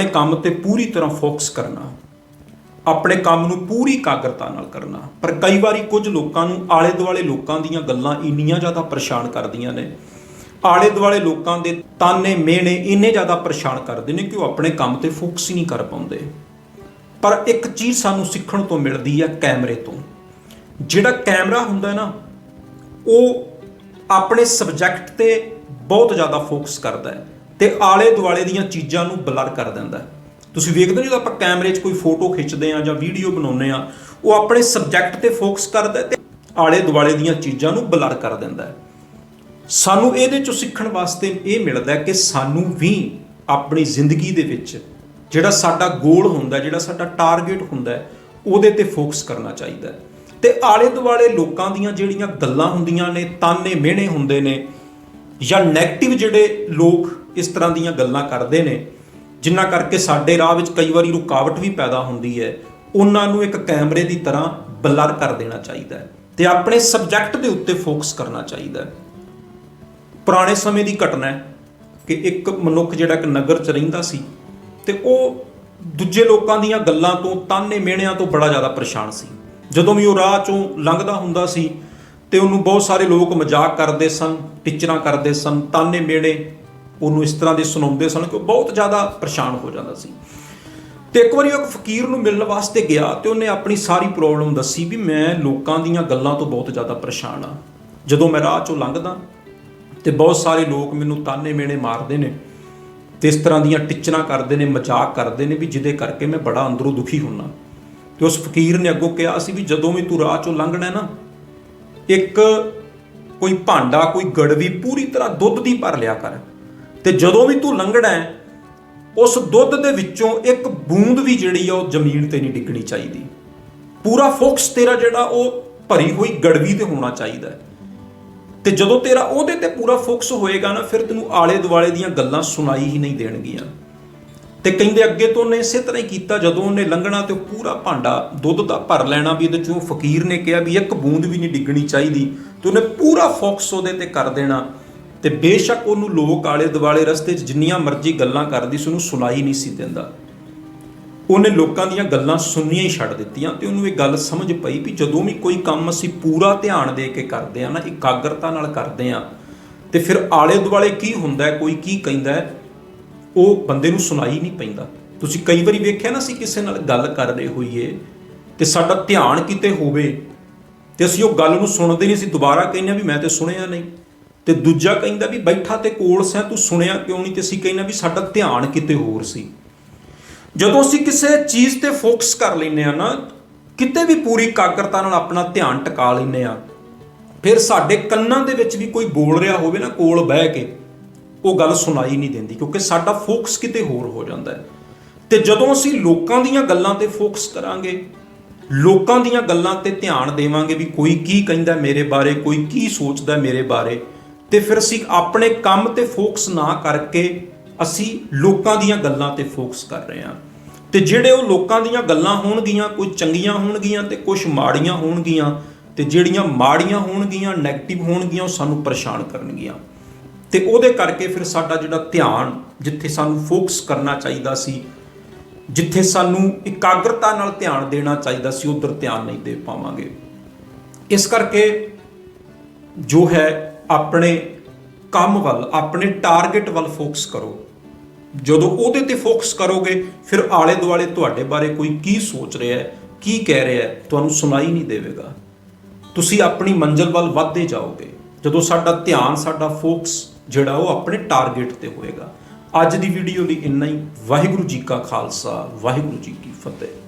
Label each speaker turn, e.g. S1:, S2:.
S1: ਆਪਣੇ ਕੰਮ ਤੇ ਪੂਰੀ ਤਰ੍ਹਾਂ ਫੋਕਸ ਕਰਨਾ, ਆਪਣੇ ਕੰਮ ਨੂੰ ਪੂਰੀ ਇਕਾਗਰਤਾ ਨਾਲ ਕਰਨਾ, ਪਰ ਕਈ ਵਾਰੀ ਕੁਝ ਲੋਕਾਂ ਨੂੰ ਆਲੇ ਦੁਆਲੇ ਲੋਕਾਂ ਦੀਆਂ ਗੱਲਾਂ ਇੰਨੀਆਂ ਜ਼ਿਆਦਾ ਪਰੇਸ਼ਾਨ ਕਰਦੀਆਂ ਨੇ ਆਲੇ ਦੁਆਲੇ ਲੋਕਾਂ ਦੇ ਤਾਨੇ ਮੇਣੇ ਇੰਨੇ ਜ਼ਿਆਦਾ ਪਰੇਸ਼ਾਨ ਕਰਦੇ ਨੇ ਕਿ ਉਹ ਆਪਣੇ ਕੰਮ ਤੇ ਫੋਕਸ ਹੀ ਨਹੀਂ ਕਰ ਪਾਉਂਦੇ। ਪਰ ਇੱਕ ਚੀਜ਼ ਸਾਨੂੰ ਸਿੱਖਣ ਤੋਂ ਮਿਲਦੀ ਹੈ ਕੈਮਰੇ ਤੋਂ। ਜਿਹੜਾ ਕੈਮਰਾ ਹੁੰਦਾ ਨਾ, ਉਹ ਆਪਣੇ ਸਬਜੈਕਟ ਤੇ ਬਹੁਤ ਜ਼ਿਆਦਾ ਫੋਕਸ ਕਰਦਾ ਹੈ। ਤੇ ਆਲੇ ਦੁਆਲੇ ਦੀਆਂ ਚੀਜ਼ਾਂ ਨੂੰ ਬਲਰ ਕਰ ਦਿੰਦਾ ਤੁਸੀਂ ਵੇਖਦੇ ਹੋ ਜਦੋਂ ਆਪਾਂ ਕੈਮਰੇ 'ਚ ਕੋਈ ਫੋਟੋ ਖਿੱਚਦੇ ਆ ਜਾਂ ਵੀਡੀਓ ਬਣਾਉਂਦੇ ਆ ਉਹ ਆਪਣੇ ਸਬਜੈਕਟ ਤੇ ਫੋਕਸ ਕਰਦਾ ਹੈ ਤੇ ਆਲੇ ਦੁਆਲੇ ਦੀਆਂ ਚੀਜ਼ਾਂ ਨੂੰ ਬਲਰ ਕਰ ਦਿੰਦਾ ਹੈ। ਸਾਨੂੰ ਇਹਦੇ ਚੋਂ ਸਿੱਖਣ ਵਾਸਤੇ ਇਹ ਮਿਲਦਾ ਕਿ ਸਾਨੂੰ ਵੀ ਆਪਣੀ ਜ਼ਿੰਦਗੀ ਦੇ ਵਿੱਚ ਜਿਹੜਾ ਸਾਡਾ ਗੋਲ ਹੁੰਦਾ, ਜਿਹੜਾ ਸਾਡਾ ਟਾਰਗੇਟ ਹੁੰਦਾ ਉਹਦੇ ਤੇ ਫੋਕਸ ਕਰਨਾ ਚਾਹੀਦਾ ਹੈ। ਤੇ ਆਲੇ ਦੁਆਲੇ ਲੋਕਾਂ ਦੀਆਂ ਜਿਹੜੀਆਂ ਗੱਲਾਂ ਹੁੰਦੀਆਂ ਨੇ ਤਾਨੇ ਮਿਹਣੇ ਹੁੰਦੇ ਨੇ ਜਾਂ 네ਗੇਟਿਵ ਜਿਹੜੇ ਲੋਕ ਇਸ ਤਰ੍ਹਾਂ ਦੀਆਂ ਗੱਲਾਂ ਕਰਦੇ ਨੇ ਜਿਨ੍ਹਾਂ ਕਰਕੇ ਸਾਡੇ ਰਾਹ ਵਿੱਚ ਕਈ ਵਾਰੀ ਰੁਕਾਵਟ ਵੀ ਪੈਦਾ ਹੁੰਦੀ ਹੈ, ਉਹਨਾਂ ਨੂੰ ਇੱਕ ਕੈਮਰੇ ਦੀ ਤਰ੍ਹਾਂ ਬਲਰ ਕਰ ਦੇਣਾ ਚਾਹੀਦਾ ਹੈ ਤੇ ਆਪਣੇ ਸਬਜੈਕਟ ਦੇ ਉੱਤੇ ਫੋਕਸ ਕਰਨਾ ਚਾਹੀਦਾ ਹੈ। ਪੁਰਾਣੇ ਸਮੇਂ ਦੀ ਘਟਨਾ ਹੈ ਕਿ ਇੱਕ ਮਨੁੱਖ ਜਿਹੜਾ ਇੱਕ ਨਗਰ 'ਚ ਰਹਿੰਦਾ ਸੀ ਤੇ ਉਹ ਦੂਜੇ ਲੋਕਾਂ ਦੀਆਂ ਗੱਲਾਂ ਤੋਂ ਤਾਨੇ ਮਿਹਣਿਆਂ ਤੋਂ ਬੜਾ ਜ਼ਿਆਦਾ ਪਰੇਸ਼ਾਨ ਸੀ। ਜਦੋਂ ਵੀ ਉਹ ਰਾਹ 'ਚੋਂ ਲੰਘਦਾ ਹੁੰਦਾ ਸੀ ਤੇ ਉਹਨੂੰ ਬਹੁਤ ਸਾਰੇ ਲੋਕ ਮਜ਼ਾਕ ਕਰਦੇ ਸਨ, ਟਿਚਰਾਂ ਕਰਦੇ ਸਨ, ਤਾਨੇ ਮਿਹਣੇ ਉਹਨੂੰ ਇਸ ਤਰ੍ਹਾਂ ਦੇ ਸੁਣਾਉਂਦੇ ਸਨ ਕਿ ਉਹ ਬਹੁਤ ਜ਼ਿਆਦਾ ਪਰੇਸ਼ਾਨ ਹੋ ਜਾਂਦਾ ਸੀ। ਤੇ ਇੱਕ ਵਾਰੀ ਉਹ ਫਕੀਰ ਨੂੰ ਮਿਲਣ ਵਾਸਤੇ ਗਿਆ ਤੇ ਉਹਨੇ ਆਪਣੀ ਸਾਰੀ ਪ੍ਰੋਬਲਮ ਦੱਸੀ ਵੀ ਮੈਂ ਲੋਕਾਂ ਦੀਆਂ ਗੱਲਾਂ ਤੋਂ ਬਹੁਤ ਜ਼ਿਆਦਾ ਪਰੇਸ਼ਾਨ ਆ ਜਦੋਂ ਮੈਂ ਰਾਹ 'ਚੋਂ ਲੰਘਦਾ ਤੇ ਬਹੁਤ ਸਾਰੇ ਲੋਕ ਮੈਨੂੰ ਤਾਨੇ ਮੇਣੇ ਮਾਰਦੇ ਨੇ ਤੇ ਇਸ ਤਰ੍ਹਾਂ ਦੀਆਂ ਟਿਚਰਾਂ ਕਰਦੇ ਨੇ, ਮਜ਼ਾਕ ਕਰਦੇ ਨੇ ਵੀ ਜਿਹਦੇ ਕਰਕੇ ਮੈਂ ਬੜਾ ਅੰਦਰੋਂ ਦੁਖੀ ਹੁੰਨਾ। ਤੇ ਉਸ ਫਕੀਰ ਨੇ ਅੱਗੋਂ ਕਿਹਾ ਸੀ ਵੀ ਜਦੋਂ ਵੀ ਤੂੰ ਰਾਹ 'ਚੋਂ ਲੰਘਣਾ ਨਾ ਇੱਕ ਕੋਈ ਭਾਂਡਾ, ਕੋਈ ਗੜਵੀ ਪੂਰੀ ਤਰ੍ਹਾਂ ਦੁੱਧ ਦੀ ਭਰ ਲਿਆ ਕਰ। ਤੇ ਜਦੋਂ ਵੀ ਤੂੰ ਲੰਘਣਾ ਹੈ, ਉਸ ਦੁੱਧ ਦੇ ਵਿੱਚੋਂ ਇੱਕ ਬੂੰਦ ਵੀ ਜਿਹੜੀ ਆ ਉਹ ਜ਼ਮੀਨ ਤੇ ਨਹੀਂ ਡਿੱਗਣੀ ਚਾਹੀਦੀ। ਪੂਰਾ ਫੋਕਸ ਤੇਰਾ ਜਿਹੜਾ ਉਹ ਭਰੀ ਹੋਈ ਗੜਵੀ ਤੇ ਹੋਣਾ ਚਾਹੀਦਾ ਹੈ। ਤੇ ਜਦੋਂ ਤੇਰਾ ਉਹਦੇ ਤੇ ਪੂਰਾ ਫੋਕਸ ਹੋਏਗਾ ਨਾ, ਫਿਰ ਤੈਨੂੰ ਆਲੇ ਦੁਆਲੇ ਦੀਆਂ ਗੱਲਾਂ ਸੁਣਾਈ ਹੀ ਨਹੀਂ ਦੇਣਗੀਆਂ। ਤੇ ਕਹਿੰਦੇ ਅੱਗੇ ਤੋਂ ਉਹਨੇ ਇਸੇ ਤਰ੍ਹਾਂ ਹੀ ਕੀਤਾ, ਜਦੋਂ ਉਹਨੇ ਲੰਘਣਾ ਤੇ ਉਹ ਪੂਰਾ ਭਾਂਡਾ ਦੁੱਧ ਦਾ ਭਰ ਲੈਣਾ ਵੀ ਇਹਦੇ ਚੋਂ। ਫਕੀਰ ਨੇ ਕਿਹਾ ਵੀ ਇੱਕ ਬੂੰਦ ਵੀ ਨਹੀਂ ਡਿੱਗਣੀ ਚਾਹੀਦੀ ਤੇ ਉਹਨੇ ਪੂਰਾ ਫੋਕਸ ਉਹਦੇ ਤੇ ਕਰ ਦੇਣਾ। ਤੇ ਬੇਸ਼ੱਕ ਉਹਨੂੰ ਲੋਕ ਆਲੇ ਦੁਆਲੇ ਰਸਤੇ 'ਚ ਜਿੰਨੀਆਂ ਮਰਜ਼ੀ ਗੱਲਾਂ ਕਰਦੀ ਸੀ, ਉਹਨੂੰ ਸੁਣਾਈ ਨਹੀਂ ਸੀ ਦਿੰਦਾ। ਉਹਨੇ ਲੋਕਾਂ ਦੀਆਂ ਗੱਲਾਂ ਸੁਣਨੀਆਂ ਹੀ ਛੱਡ ਦਿੱਤੀਆਂ ਤੇ ਉਹਨੂੰ ਇਹ ਗੱਲ ਸਮਝ ਪਈ ਵੀ ਜਦੋਂ ਵੀ ਕੋਈ ਕੰਮ ਅਸੀਂ ਪੂਰਾ ਧਿਆਨ ਦੇ ਕੇ ਕਰਦੇ ਆ ਨਾ, ਇਕਾਗਰਤਾ ਨਾਲ ਕਰਦੇ ਆ ਤੇ ਫਿਰ ਆਲੇ ਦੁਆਲੇ ਕੀ ਹੁੰਦਾ ਕੋਈ ਕੀ ਕਹਿੰਦਾ ਉਹ ਬੰਦੇ ਨੂੰ ਸੁਣਾਈ ਨਹੀਂ ਪੈਂਦਾ। ਤੁਸੀਂ ਕਈ ਵਾਰੀ ਵੇਖਿਆ ਨਾ ਅਸੀਂ ਕਿਸੇ ਨਾਲ ਗੱਲ ਕਰ ਰਹੇ ਹੋਈਏ ਤੇ ਸਾਡਾ ਧਿਆਨ ਕਿਤੇ ਹੋਵੇ ਤੇ ਅਸੀਂ ਉਹ ਗੱਲ ਨੂੰ ਸੁਣਦੇ ਨਹੀਂ, ਅਸੀਂ ਦੁਬਾਰਾ ਕਹਿੰਦੇ ਆ ਵੀ ਮੈਂ ਤੇ ਸੁਣਿਆ ਨਹੀਂ। ਤੇ ਦੂਜਾ ਕਹਿੰਦਾ ਵੀ ਬੈਠਾ ਤੇ ਕੋਲ ਸਿਆ, ਤੂੰ ਸੁਣਿਆ ਕਿਉਂ ਨਹੀਂ? ਤੇ ਅਸੀਂ ਕਹਿੰਦੇ ਵੀ ਸਾਡਾ ਧਿਆਨ ਕਿਤੇ ਹੋਰ ਸੀ। ਜਦੋਂ ਅਸੀਂ ਕਿਸੇ ਚੀਜ਼ ਤੇ ਫੋਕਸ ਕਰ ਲੈਨੇ ਆ ਨਾ, ਕਿਤੇ ਵੀ ਪੂਰੀ ਇਕਾਗਰਤਾ ਨਾਲ ਆਪਣਾ ਧਿਆਨ ਟਿਕਾ ਲੈਨੇ ਆ ਫਿਰ ਸਾਡੇ ਕੰਨਾਂ ਦੇ ਵਿੱਚ ਵੀ ਕੋਈ ਬੋਲ ਰਿਹਾ ਹੋਵੇ ਨਾ, ਕੋਲ ਬਹਿ ਕੇ ਉਹ ਗੱਲ ਸੁਣਾਈ ਨਹੀਂ ਦਿੰਦੀ, ਕਿਉਂਕਿ ਸਾਡਾ ਫੋਕਸ ਕਿਤੇ ਹੋਰ ਹੋ ਜਾਂਦਾ ਹੈ। ਤੇ ਜਦੋਂ ਅਸੀਂ ਲੋਕਾਂ ਦੀਆਂ ਗੱਲਾਂ ਤੇ ਫੋਕਸ ਕਰਾਂਗੇ, ਲੋਕਾਂ ਦੀਆਂ ਗੱਲਾਂ ਤੇ ਧਿਆਨ ਦੇਵਾਂਗੇ ਵੀ ਕੋਈ ਕੀ ਕਹਿੰਦਾ ਮੇਰੇ ਬਾਰੇ, ਕੋਈ ਕੀ ਸੋਚਦਾ ਮੇਰੇ ਬਾਰੇ, ਤੇ ਫਿਰ ਅਸੀਂ ਆਪਣੇ ਕੰਮ ਤੇ ਫੋਕਸ ਨਾ ਕਰਕੇ ਅਸੀਂ ਲੋਕਾਂ ਦੀਆਂ ਗੱਲਾਂ ਤੇ ਫੋਕਸ ਕਰ ਰਹੇ ਹਾਂ। ਤੇ ਜਿਹੜੇ ਉਹ ਲੋਕਾਂ ਦੀਆਂ ਗੱਲਾਂ ਹੋਣਗੀਆਂ, ਕੋਈ ਚੰਗੀਆਂ ਹੋਣਗੀਆਂ ਤੇ ਕੁਝ ਮਾੜੀਆਂ ਹੋਣਗੀਆਂ, ਤੇ ਜਿਹੜੀਆਂ ਮਾੜੀਆਂ ਹੋਣਗੀਆਂ 네ਗੇਟਿਵ ਹੋਣਗੀਆਂ, ਉਹ ਸਾਨੂੰ ਪਰੇਸ਼ਾਨ ਕਰਨਗੀਆਂ। ਤੇ ਉਹਦੇ ਕਰਕੇ ਫਿਰ ਸਾਡਾ ਜਿਹੜਾ ਧਿਆਨ ਜਿੱਥੇ ਸਾਨੂੰ ਫੋਕਸ ਕਰਨਾ ਚਾਹੀਦਾ ਸੀ, ਜਿੱਥੇ ਸਾਨੂੰ ਇਕਾਗਰਤਾ ਨਾਲ ਧਿਆਨ ਦੇਣਾ ਚਾਹੀਦਾ ਸੀ, ਉਧਰ ਧਿਆਨ ਨਹੀਂ ਦੇ ਪਾਵਾਂਗੇ। ਇਸ ਕਰਕੇ ਜੋ ਹੈ, ਆਪਣੇ ਕੰਮ ਵੱਲ, ਆਪਣੇ ਟਾਰਗੇਟ ਵੱਲ ਫੋਕਸ ਕਰੋ। ਜਦੋਂ ਉਹਦੇ ਤੇ ਫੋਕਸ ਕਰੋਗੇ, ਫਿਰ ਆਲੇ ਦੁਆਲੇ ਤੁਹਾਡੇ ਬਾਰੇ ਕੋਈ ਕੀ ਸੋਚ ਰਿਹਾ ਹੈ, ਕੀ ਕਹਿ ਰਿਹਾ ਹੈ, ਤੁਹਾਨੂੰ ਸੁਣਾਈ ਨਹੀਂ ਦੇਵੇਗਾ। ਤੁਸੀਂ ਆਪਣੀ ਮੰਜ਼ਿਲ ਵੱਲ ਵੱਧਦੇ ਜਾਓਗੇ। ਜਦੋਂ ਸਾਡਾ ਧਿਆਨ, ਸਾਡਾ ਫੋਕਸ ਜਿਹੜਾ ਉਹ ਆਪਣੇ ਟਾਰਗੇਟ ਤੇ ਹੋਏਗਾ। ਅੱਜ ਦੀ ਵੀਡੀਓ ਲਈ ਇੰਨਾ ਹੀ। ਵਾਹਿਗੁਰੂ ਜੀ ਕਾ ਖਾਲਸਾ, ਵਾਹਿਗੁਰੂ ਜੀ ਕੀ ਫਤਿਹ।